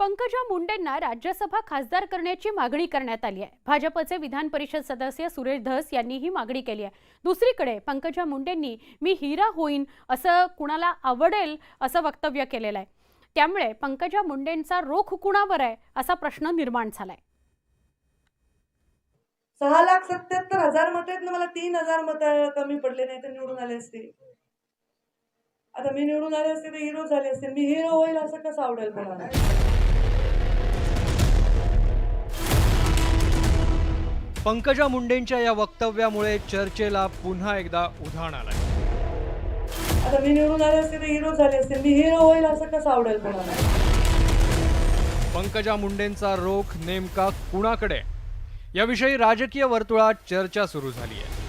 पंकजा मुंडेंना राज्यसभा खासदार करण्याची मागणी करण्यात आली आहे. भाजपचे विधान परिषद सदस्य सुरेश धस यांनी ही मागणी केली आहे. दुसरीकडे पंकजा मुंडेंनी मी हिरा होईन असं कुणाला आवडेल असं वक्तव्य केलेलं आहे. त्यामुळे पंकजा मुंडेंचा रोख कुणावर आहे असा प्रश्न निर्माण झालाय. सहा लाख सत्याहत्तर हजार मत आहेत ना मला तीन हजार मत कमी पडले नाही तर निवडून आले असते. आता मी निवडून आले असते तर हिरो झाले असते मी हिरो होईल असं कसं आवडेल कोणाला? पंकजा मुंडेंच्या या वक्तव्यामुळे चर्चेला पुन्हा एकदा उधाण आलंय. आता मी निवडून आले असते तर हिरो झाले असते मी हिरो होईल असं कसं आवडेल कोणाला? पंकजा मुंडेंचा रोख नेमका कुणाकडे? याविषयी राजकीय वर्तुळात चर्चा सुरू झाली आहे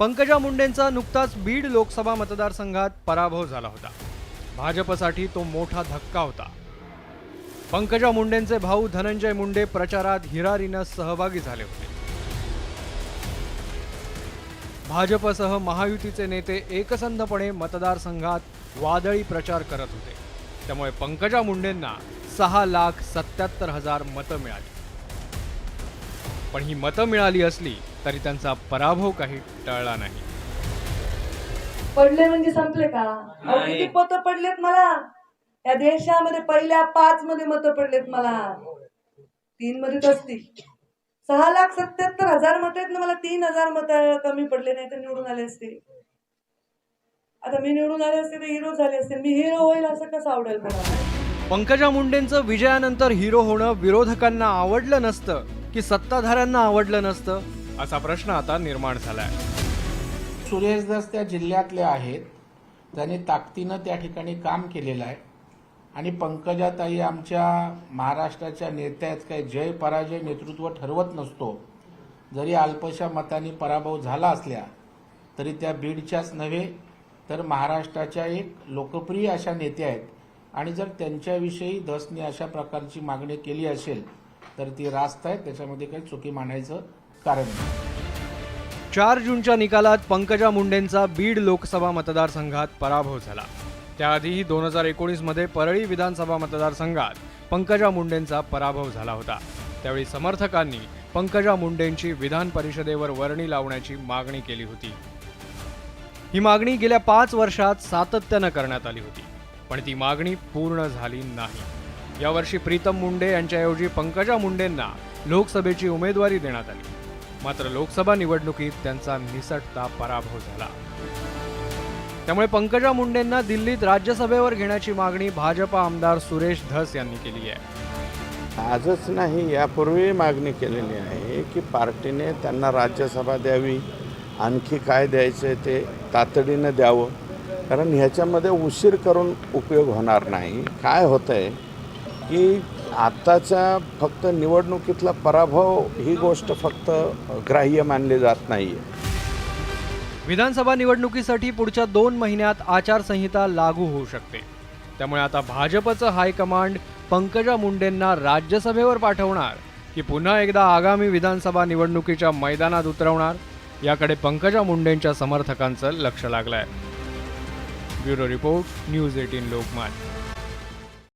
पंकजा मुंडेंचा नुकताच बीड लोकसभा मतदारसंघात पराभव झाला होता. भाजपसाठी तो मोठा धक्का होता. पंकजा मुंडेंचे भाऊ धनंजय मुंडे प्रचारात हिरारीनं सहभागी झाले होते. भाजपसह महायुतीचे नेते एकसंधपणे मतदारसंघात वादळी प्रचार करत होते. त्यामुळे पंकजा मुंडेंना सहा लाख सत्याहत्तर हजार मतं मिळाली. पण ही मतं मिळाली असली तरी त्यांचा पराभव काही टळला नाही. पडले म्हणजे संपले का? अहो, किती मत पडलेत मला? या देशामध्ये पहिल्या पाच मध्ये मत पडलेत मला. तीन मध्येच असतील. सहा लाख सत्याहत्तर हजार मत आहेत ना मला तीन हजार मत कमी पडले नाही तर निवडून आले असते. आता मी निवडून आले असते तर हिरो झाले असते. मी हिरो होईल असं कसं आवडेल कोणाला पंकजा मुंडेंचं विजयानंतर हिरो होणं विरोधकांना आवडलं नसतं की सत्ताधाऱ्यांना आवडलं नसतं? असा प्रश्न आता निर्माण झालाय. सुरेश दास त्या जिल्ह्यातले आहेत. त्यांनी ताकदीनं त्या ठिकाणी काम केलेलं आहे. आणि पंकजाताई आमच्या महाराष्ट्राच्या नेत्या आहेत. काही जय पराजय नेतृत्व ठरवत नसतो. जरी अल्पशा मतांनी पराभव झाला असल्या तरी त्या बीडच्याच नव्हे तर महाराष्ट्राच्या एक लोकप्रिय अशा नेत्या आहेत. आणि जर त्यांच्याविषयी दसने अशा प्रकारची मागणी केली असेल तर ती रास्त आहे त्याच्यामध्ये काही चुकी मांडायचं कारण नाही. चार जूनच्या निकालात पंकजा मुंडेंचा बीड लोकसभा मतदारसंघात पराभव झाला. त्याआधीही दोन हजार एकोणीसमध्ये परळी विधानसभा मतदारसंघात पंकजा मुंडेंचा पराभव झाला होता. त्यावेळी समर्थकांनी पंकजा मुंडेंची विधान परिषदेवर वर्णी लावण्याची मागणी केली होती. ही मागणी गेल्या पाच वर्षात सातत्यानं करण्यात आली होती पण ती मागणी पूर्ण झाली नाही. यावर्षी प्रीतम मुंडे यांच्याऐवजी पंकजा मुंडेंना लोकसभेची उमेदवारी देण्यात आली. मात्र लोकसभा निवडणुकीत त्यांचा निसटता पराभव झाला. त्यामुळे पंकजा मुंडेंना दिल्लीत राज्यसभेवर घेण्याची मागणी भाजपा आमदार सुरेश धस यांनी केली आहे. आजच नाही यापूर्वी मागणी केलेली आहे की पार्टीने त्यांना राज्यसभा द्यावी आणखी काय द्यायचं आहे ते तातडीनं द्यावं. कारण ह्याच्यामध्ये उशीर करून उपयोग होणार नाही. काय होतं आहे की आत्ताचा फक्त निवडणुकीतला पराभव ही गोष्ट फक्त ग्राह्य मानली जात नाही आहे विधानसभा निवडणुकीसाठी पुढच्या दोन महिन्यात आचारसंहिता लागू होऊ शकते. त्यामुळे आता भाजपचं हायकमांड पंकजा मुंडेंना राज्यसभेवर पाठवणार की पुन्हा एकदा आगामी विधानसभा निवडणुकीच्या मैदानात उतरवणार? याकडे पंकजा मुंडेंच्या समर्थकांचं लक्ष लागलंय. Bureau report news eighteen Lokmat